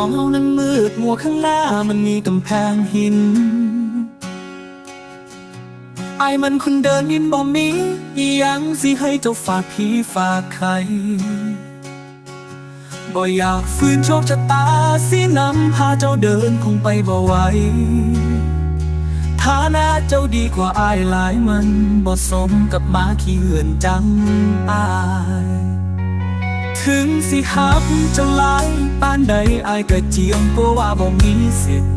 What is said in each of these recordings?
องเฮานั้นมืดมัวข้างหน้ามันมีกำแพงหิน ไอ้มันคนเดินยินบ่มีอียังสิให้เจ้าฝากพี่ฝากใครบ่อยากฝืนโชคชะตาสินำพาเจ้าเดินคงไปบ่ไหวฐานะเจ้าดีกว่าอายหลายมันบ่สมกับมาขี้เหือนจังอาย ถึงสิหักเจ้าหลายปานใดอายก็เจียมกลัวว่าบ่มีสิทธิ์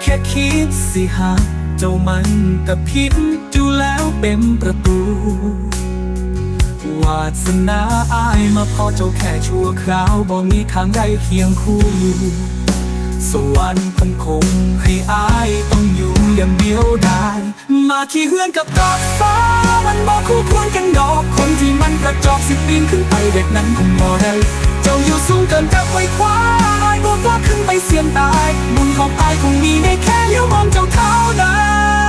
แค่คิดสิหักเจ้ามันก็ผิดอยู่แล้วเป็นประตู วาสนาอายมาพอเจ้าแค่ชั่วคราวบ่มีทางใดเคียงคู่ สวรรค์พันคงให้อายต้องอยู่อย่างเดียวได้ มาขี่เฮือนกับดอกฟ้า มันบอกคู่ควรกันดอก คนที่มันกระจอกสิปีนขึ้นไปเด็กนั้นคงบ่ได้ เจ้าอยู่สูงเกินจะไว้คว้าอายบอกว่าขึ้นไปเสี่ยงตาย บุญของอายคงมีได้แค่เลี้ยวมองเจ้าเท่านั้น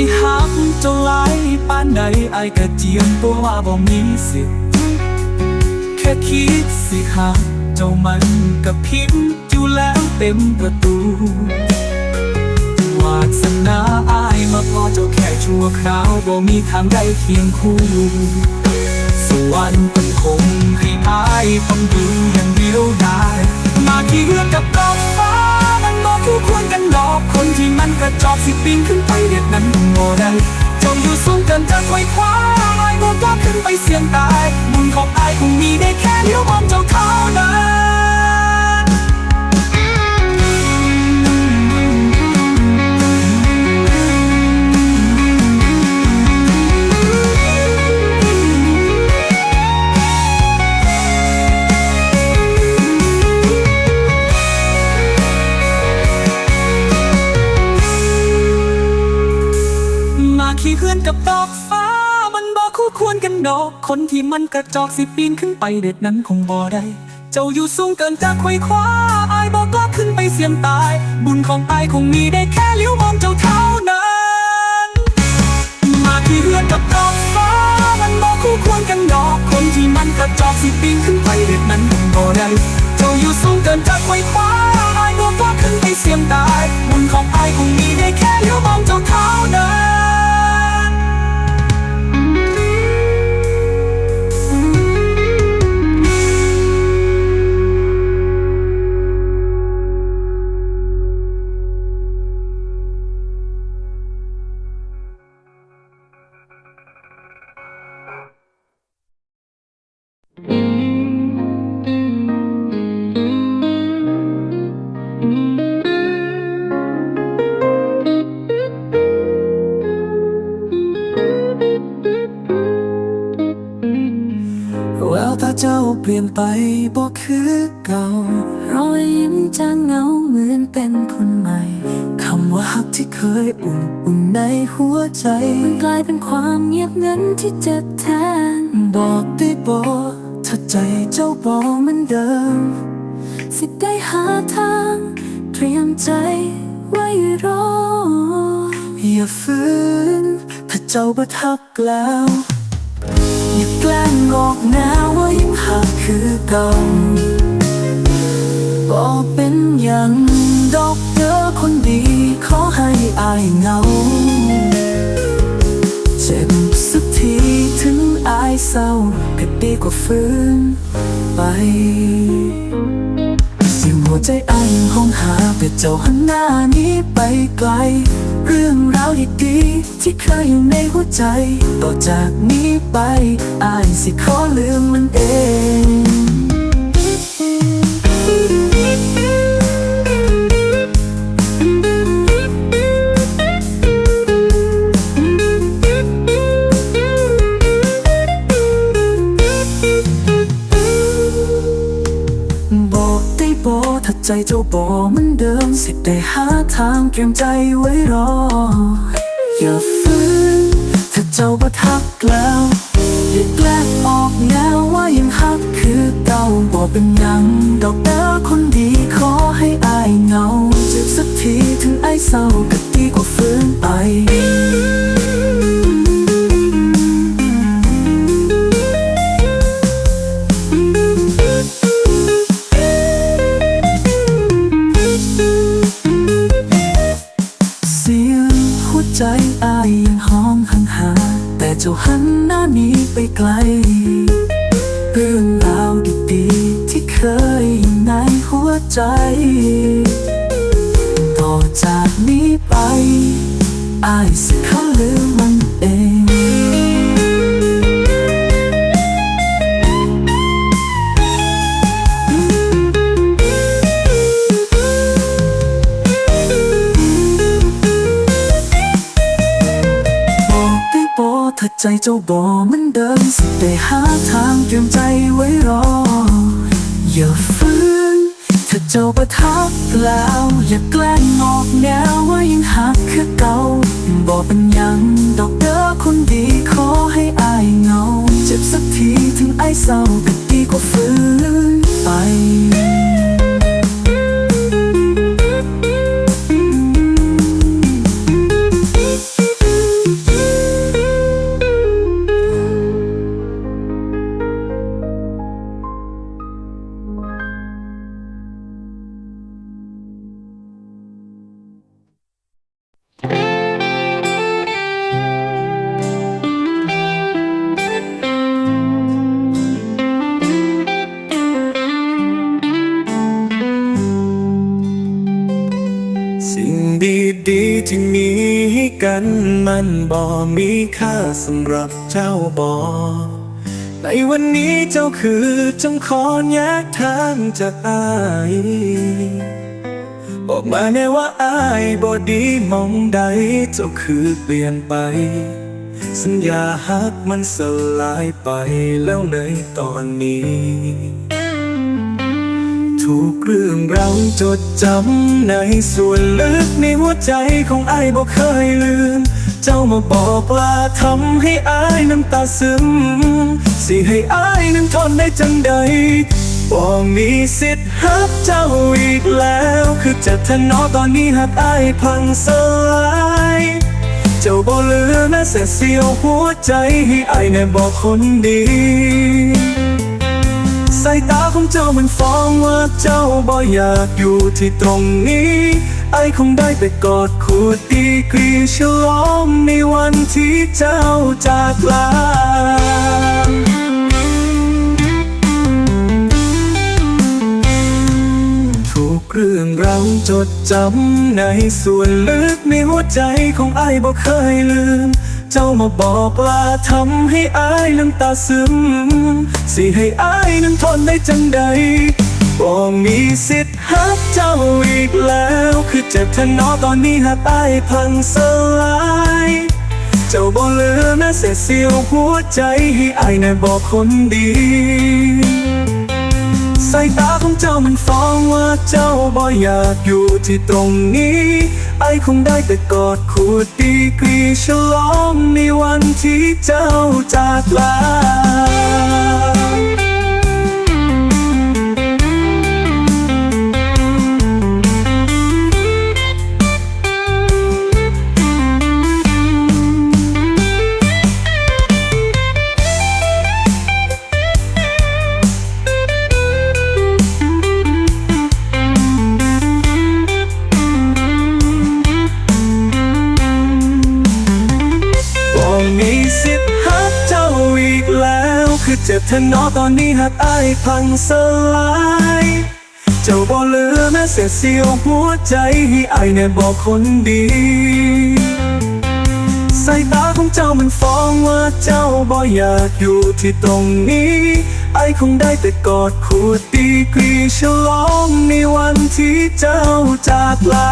สิหักเจ้าหลายปานใดไอายก็เจียมตัวว่าบ่มีสิทธิ์แค่คิดสิหักเจ้ามันก็พิมพ์อยู่แล้วเต็มประตูวาสนาอายมาพอเจ้าแค่ชั่วคราวบ่มีทางใดเคียงคู่ สวรรค์เป็นคงให้อายต้องอยู่อย่างเดียวได้ มาที่เรื่อกับดอกฟ้ามันบอก คู่ควรกันดอกคนที่มันกระจอกสิปีนขึ้นไปเด็ดนั้นต้องโง่ได้จงอยู่สูงเกินจะไขว้คว้าอายบอกว่าขึ้นไปเสี่ยงตายบุญของอายคงมีได้แค่เลี้ยวมองเจ้าเท่านั้น กคนที่มันกระจอกสิปีนขึ้นไปเด็ดนั้นคงบ่ได้ เจ้าอยู่สูงเกินจะไขว้คว้าอายบอกล้าขึ้นไปเสี่ยงตาย บุญของอายคงมีได้แค่เลี้ยวมองเจ้าเท่านั้น มาที่เรือนกับดอกฟ้ามันบอกคู่ควรกันดอก คนที่มันกระจอกสิปีนขึ้นไปเด็ดนั้นคงบ่ได้ เจ้าอยู่สูงเกินจะคว้า เจ้าเปลี่ยนไปบอกคือเก่ารอยยิ้มจางเงาเหมือนเป็นคนใหม่คำว่าฮักที่เคยอุ่นอุ่นในหัวใจ มันกลายเป็นความเงียบงันที่เจ็บแทน บอกได้บอกถ้าใจเจ้าบอกมือนเดิม สิได้หาทางเตรียมใจไว้รออย่าฝืนถ้าเจ้าบ่ทักแล้ว อย่าแกล้งงอกหน้าว่ายังหักคือเก่าบอกเป็นอย่างดอกเด้อคนดีขอให้อายเงา เจ็บสักทีถึงอายเศร้าก็ดีกว่าฟื้นไปสิ่งหัวใจอายยังห้องหาแต่เจ้าหันหน้านี้ไปไกล เรื่องราวดีๆที่เคยอยู่ในหัวใจ ต่อจากนี้ไปอายสิขอลืมมันเอง ใจเจ้าบอกเหมันเดิมสิได้หาทางเตรียมใจไว้รอ อย่าฝืนถ้าเจ้าบ่ทักแล้วอย่าแกล้งออกแนวว่ายังฮักคือเก่าบอกเป็นยังดอกเด้อคนดีขอให้อายเงาเจ็บสักทีถึงไอายเศร้าก็ดีกว่าฟื้นไป จ้าหันหน้านี้ไปไกล เรื่องราวดีๆที่เคยอยู่ในหัวใจ เจ้าบอมันเดิมสิได้หาทางเตรียมใจไว้รอ อย่าฟื้นถ้าเจ้าประทับแล้ว อย่าแกล้งงอกแนวว่ายังหักคือเก่าบอกเป็นยังดอกเด้อคนดีขอให้อายเงา เจ็บสักทีถึงไอเศร้าก็ดีกว่าฟื้นไป บ่มีค่าสำหรับเจ้าบอในวันนี้เจ้าคือจงขอแยกทางจากอายบอกมาแน่ว่าอายบ่ดีมองใดเจ้าคือเปลี่ยนไป สัญญาฮักมันสลายไปแล้วในตอนนี้ถูกเรื่องเราจดจำในส่วนลึกในหัวใจของไอ้ายบ่เคยลืม เจ้ามาบอกลาทำให้อายน้ำตาซึม สิให้อายนั้นทนได้จังใดบ่มีสิทธิ์ฮักเจ้าอีกแล้ว คือจ็บแทนน้อตอนนี้หักอายพังสลายเจ้าบ่เหลือแม้แต่เสียวหัวใจให้อายแน่บอกคนดี สายตาของเจ้ามันฟ้องว่าเจ้าบ่อยากอยู่ที่ตรงนี้ ไอคงได้แต่กอดขวดดีกรีฉลองในวันที่เจ้าจากลาถูกเรื่องเราวจดจำในส่วนลึกในหัวใจของไอ้ายบ่เคยลืม เจ้ามาบอกลาทำให้อายน้ำตาซึม สิให้อายนั้นทนได้จังใดบ่มีสิทธิ์ฮักเจ้าอีกแล้ว คือเจ็บทนน้อตอนนี้หักอายพังสลายเจ้าบ่เหลือแม้เศษเสียวหัวใจให้อายแน่บอกคนดีายตาของเจ้ามันฟ้องว่าเจ้าบ่อยากอยู่ที่ตรงนี้ ไอคงได้แต่กอดขูดดีกรีฉลองในวันที่เจ้าจากลา เจ็บแทนอตอนนี้หักอายพังสลาย เจ้าบ่เหลือแม้เศษเสียวหัวใจให้อายแน่บอกคนดีสายตาของเจ้ามันฟ้องว่าเจ้าบ่อยากอยู่ที่ตรงนี้ ไอคงได้แต่กอดขวดดีกรีฉลองในวันที่เจ้าจากลา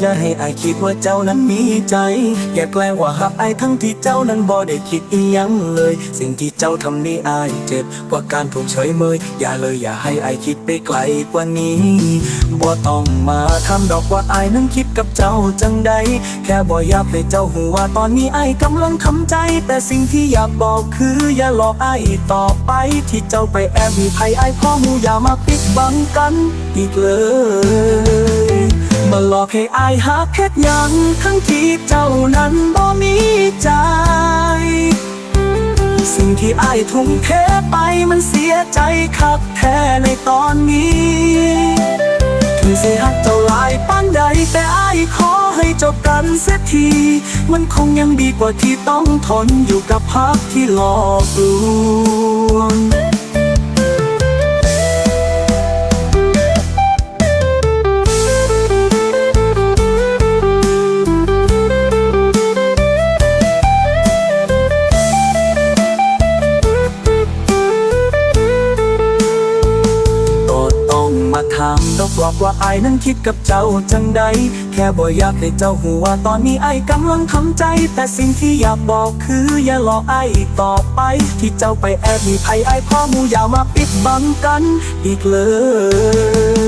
อย่าให้อายคิดว่าเจ้านั้นมีใจอย่าแกล้งว่าหักอายทั้งที่เจ้านั้นบ่ได้คิดอีหยังเลย สิ่งที่เจ้าทำนี่อายเจ็บกว่าการถูกเฉยเมย อย่าเลยอย่าให้อายคิดไปไกลกว่านี้บ่ต้องมาทำดอกว่าอายนั้นคิดกับเจ้าจังใด แค่บ่อยากให้เจ้าหูว่าตอนนี้อายกำลังทำใจ แต่สิ่งที่อยากบอกคืออย่าหลอกอายอีกต่อไปที่เจ้าไปแอบมีภัยอายพ่อมูอย่ามาปิดบังกันอีกเลย มาหลอกให้อายหาเพชรยังทั้งที่เจ้านั้นบ่มีใจ สิ่งที่อายทุ่มเทไปมันเสียใจคักแท้ในตอนนี้ถึงเสียหักเจ้าลายปานใดแต่อายขอให้จบกันเสียที มันคงยังดีกว่าที่ต้องทนอยู่กับพักที่หลอกลวง ว่าไอ้นั้นคิดกับเจ้าจังใด แค่บ่อยากให้เจ้าหูว่าตอนนี้ไอ้กำลังทำใจ แต่สิ่งที่อยากบอกคืออย่าหลอกไอ้อีกต่อไป ที่เจ้าไปแอบมีภัยไอ้พ่อมูอย่ามาปิดบังกันอีกเลย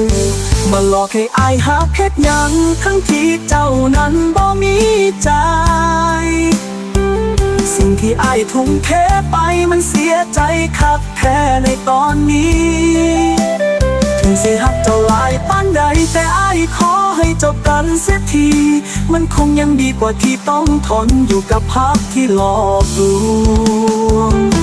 มาหลอกให้อายหาเพชรยังทั้งที่เจ้านั้นบ่มีใจ สิ่งที่อายทุ่มเทไปมันเสียใจคักแท้ในตอนนี้ สิฮักเจ้าหลายปานใดแต่อายขอให้จบกันเสียที มันคงยังดีกว่าที่ต้องทนอยู่กับภาพที่หลอกลวง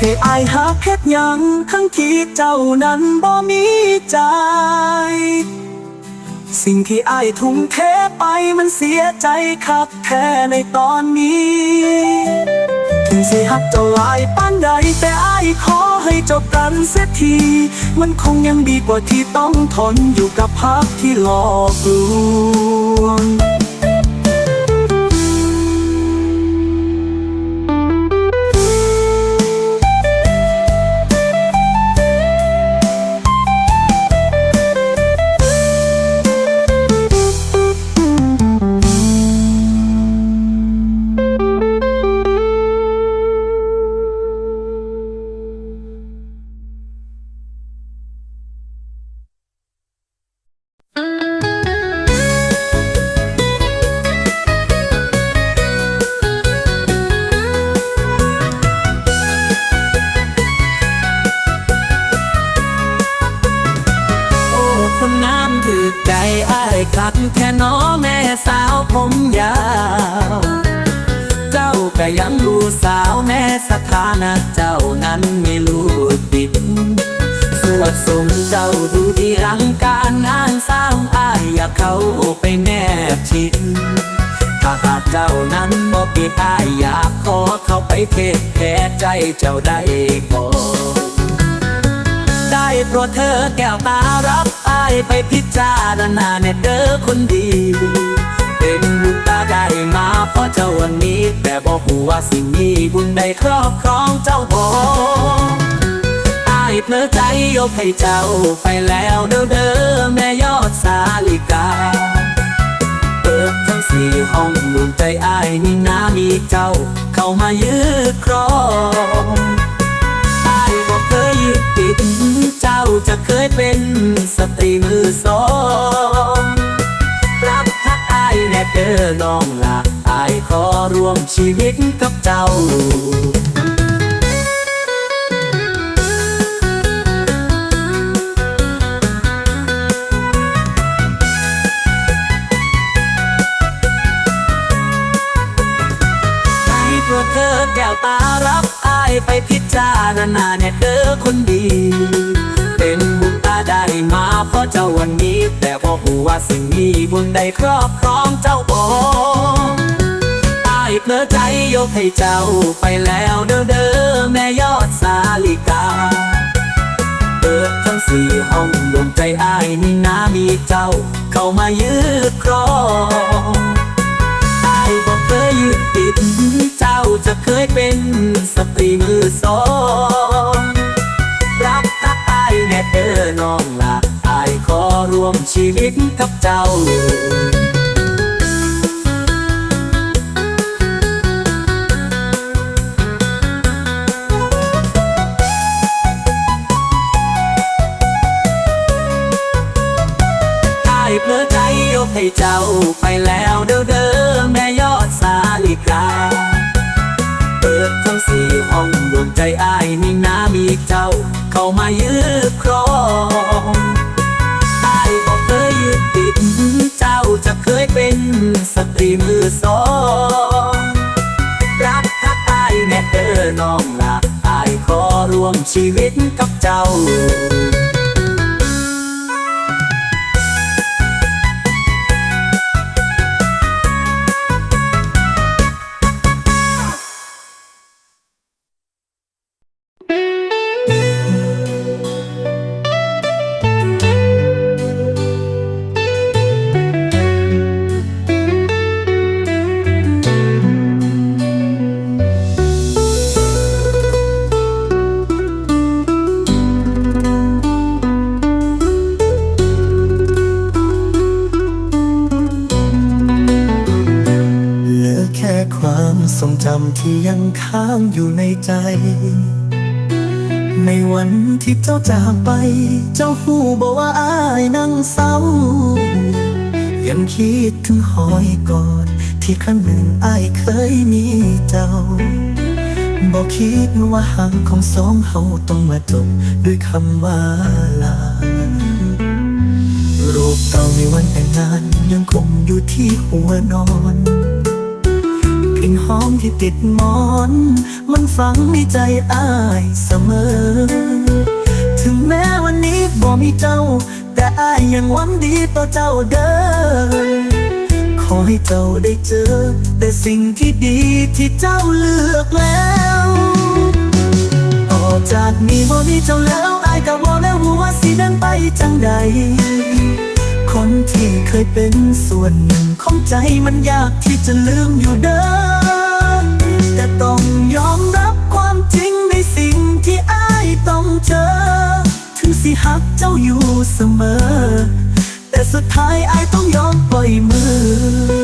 ให้อายหาเพชรยังทั้งที่เจ้านั้นบ่มีใจ สิ่งที่อายทุ่มเทไปมันเสียใจคักแท้ในตอนนี้ ถึงสิหักเจ้าหลายปานใดแต่อายขอให้จบกันเสียที มันคงยังดีกว่าที่ต้องทนอยู่กับภาพที่หลอกลวง เขาไปแนบชิดถ้าหากเจ้านั้นบ่ปิดอายอยากขอเข้าไปเพศแพ้ใจเจ้าได้ก่อได้โปรดเธอแก้วตารับอายไปพิจารณาเนเด้อคนดี เป็นบุญตาได้มาเพราะเจ้าวันนี้ แต่บอกหูว่าสิ่งนี้บุญได้ครอบครองเจ้าบอ เพลอใจยกให้เจ้าไปแล้วเด้อเด้อแม่ยอดสาลิกา เปิดทั้งสี่ห้องดวงใจอายนี่นามีเจ้า เข้ามายืดครองอายบอกเคยยึดติดเจ้าจะเคยเป็นสตรีมือสองรับทักอายแน่เด้อน้องละอายขอร่วมชีวิตกับเจ้า ไปพิจารณาเนี่ยเด้อคนดี เป็นบุญตาได้มาเพราะเจ้าวันนี้ แต่พอหูว่าสิ่งนี้บุญได้ครอบครองเจ้าบองอายเพลอใจยกให้เจ้าไปแล้วเด้อเด้อแม่ยอดสาลิกาเปิดทั้งสี่ห้องดวงใจอ้ายนี่นามีเจ้า เข้ามายืดครอง เคยยึดติด เจ้าจะเคยเป็นสตรีมือสองรับทักอายแน่เออน้องละอายขอร่วมชีวิตกับเจ้า ชีวิตกับเจ้า แค่ความทรงจำที่ยังค้างอยู่ในใจ ในวันที่เจ้าจากไป เจ้าหูบอกว่าอายนั่งเศร้า ยังคิดถึงหอยกอด ที่ครั้งหนึ่งอายเคยมีเจ้าบอกคิดว่าห่างของสองเฮาต้องมาจบด้วยคำว่าลารูปเก่าในวันแต่งงานยังคงอยู่ที่หัวนอน กลิ่นหอมที่ติดหมอน มันฝังในใจอ้ายเสมอ ถึงแม้วันนี้บ่มีเจ้า แต่อ้ายยังหวังดีต่อเจ้าเด้อขอให้เจ้าได้เจอ แต่สิ่งที่ดีที่เจ้าเลือกแล้ว ต่อจากนี้บ่มีเจ้าแล้วอายก็บ่แล้วว่าสิเดินไปจังใด คนที่เคยเป็นส่วนหนึ่ง ของใจมันยากที่จะลืมอยู่เดิมแต่ต้องยอมรับความจริงในสิ่งที่อ้ายต้องเจอ ถึงสิหักเจ้าอยู่เสมอ แต่สุดท้ายอ้ายต้องยอมปล่อยมือ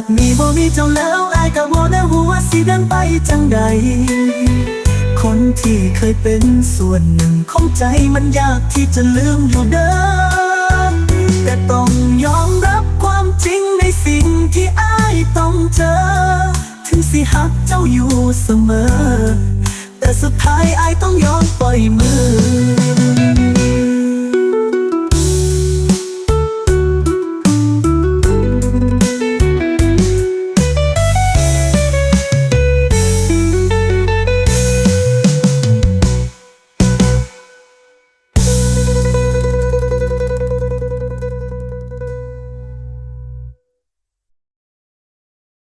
ากนี้บ่มีเจ้าแล้วอายก็บ่ได้รู้ว่าสิเดินไปจังใด คนที่เคยเป็นส่วนหนึ่งของใจมันยากที่จะลืมอยู่เด้อแต่ต้องยอมรับความจริงในสิ่งที่อายต้องเจอ ถึงสิหักเจ้าอยู่เสมอ แต่สุดท้ายอายต้องยอมปล่อยมือ